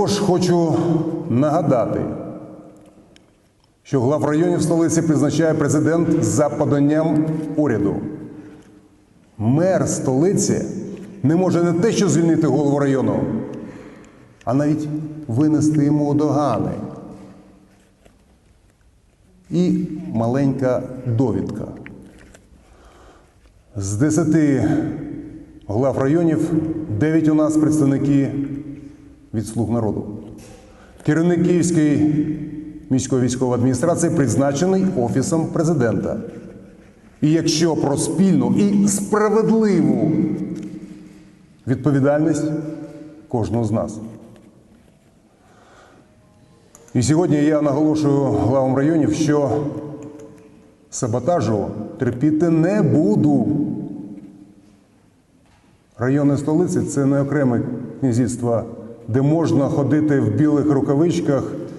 також хочу нагадати, що глав районів столиці призначає президент за поданням уряду. Мер столиці не може не те, що звільнити голову району, а навіть винести йому догани. І маленька довідка. З 10 глав районів 9 у нас представники від слуг народу. Керівник Київської міської військової адміністрації призначений Офісом президента. І якщо про спільну і справедливу відповідальність кожного з нас. І сьогодні я наголошую главам районів, що саботажу терпіти не буду. Райони столиці це не окреме князівство, де можна ходити в білих рукавичках